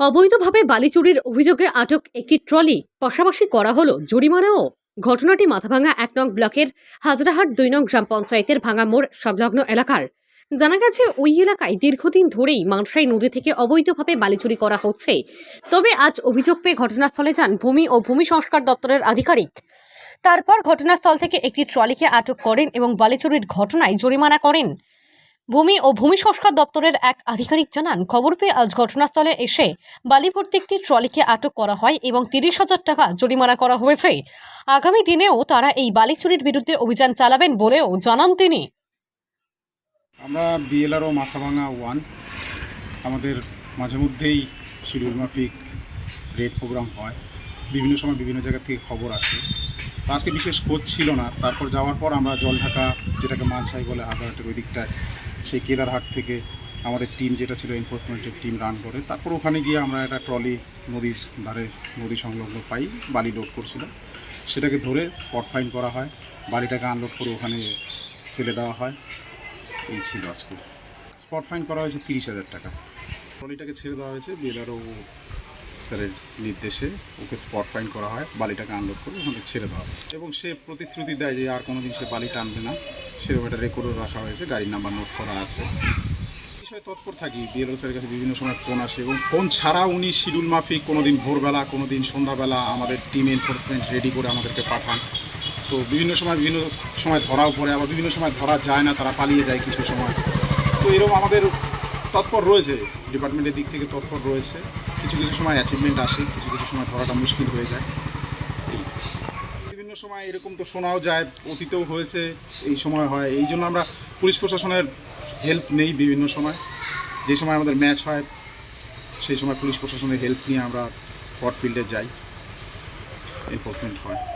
অবৈধভাবে বালি চুরির অভিযোগে আটক একটি ট্রলি। পাশাপাশি করা হলো জরিমানাও। ঘটনাটি মাথাভাঙা এক নং ব্লকের হাজরাহাট দুই নং গ্রাম পঞ্চায়েতের ভাঙা মোড় সংলগ্ন এলাকার। জানা গেছে, ওই এলাকায় দীর্ঘদিন ধরেই মানসাই নদী থেকে অবৈধভাবে বালি চুরি করা হচ্ছে। তবে আজ অভিযোগ পেয়ে ঘটনাস্থলে যান ভূমি ও ভূমি সংস্কার দপ্তরের আধিকারিক। তারপর ঘটনাস্থল থেকে একটি ট্রলিকে আটক করেন এবং বালি চুরির ঘটনায় জরিমানা করেন। ভূমি ও ভূমি সংস্কার দপ্তরের এক আধিকারিক জানান, খবর পেয়ে আজ ঘটনাস্থলে এসে বালি ভর্তি একটি ট্রলিকে আটক করা হয় এবং তিরিশ হাজার টাকা জরিমানা করা হয়েছে। আগামী দিনেও তারা এই বালি চুরির বিরুদ্ধে অভিযান চালাবেন বলেও জানান তিনি। আমরা বিএলআরও মাথাভাঙা ওয়ান, আমাদের মাঝে মধ্যেই শিডিউল মাফিক রেড প্রোগ্রাম হয়। বিভিন্ন সময় বিভিন্ন জায়গা থেকে খবর আসে। তো আজকে বিশেষ খোঁজ ছিল না। তারপর যাওয়ার পর আমরা জল ঢাকা যেটাকে মানসাই বলে হাজারহাটের ওই দিকটায় সেই কেদারহাট থেকে আমাদের টিম যেটা ছিল এনফোর্সমেন্টের টিম রান করে, তারপর ওখানে গিয়ে আমরা একটা ট্রলি নদীর ধারে, নদী সংলগ্ন পাই, বালি লোড করছিল সেটাকে ধরে স্পট ফাইন করা হয়, বালিটাকে আনলোড করে ওখানে ফেলে দেওয়া হয়। এই ছিল আজকে। স্পট ফাইন করা হয়েছে তিরিশ হাজার টাকা। ট্রলিটাকে ছেড়ে দেওয়া হয়েছে বিএলআরও স্যারের নির্দেশে ওকে স্পট ফাইন করা হয়, বালিটাকে আনলোড করে ওখানে ছেড়ে দেওয়া এবং সে প্রতিশ্রুতি দেয় যে আর কোনো দিন সে বালি টানবে না। সেরকম একটা রেকর্ডও রাখা হয়েছে, গাড়ির নাম্বার নোট করা আছে। বিষয়ে তৎপর থাকি বিএলও স্যারের কাছে বিভিন্ন সময় ফোন আসে এবং ফোন ছাড়া উনি শিডিউল মাফিক কোনো দিন ভোরবেলা কোনো দিন সন্ধ্যাবেলা আমাদের টিম এনফোর্সমেন্ট রেডি করে আমাদেরকে পাঠান। তো বিভিন্ন সময় বিভিন্ন সময় ধরাও পড়ে, আবার বিভিন্ন সময় ধরা যায় না, তারা পালিয়ে যায় কিছু সময়। তো এরকম আমাদের তৎপর রয়েছে ডিপার্টমেন্টের দিক থেকে তৎপর রয়েছে। কিছু কিছু সময় অ্যাচিভমেন্ট আসে, কিছু কিছু সময় ধরাটা মুশকিল হয়ে যায়। সময় এরকম তো শোনাও যায়, অতীতেও হয়েছে এই সময় হয়। এই জন্য আমরা পুলিশ প্রশাসনের হেল্প নেই বিভিন্ন সময়। যে সময় আমাদের ম্যাচ হয়, সেই সময় পুলিশ প্রশাসনের হেল্প নিয়ে আমরা স্পট ফিল্ডে যাই। এনফোর্সমেন্ট হয়।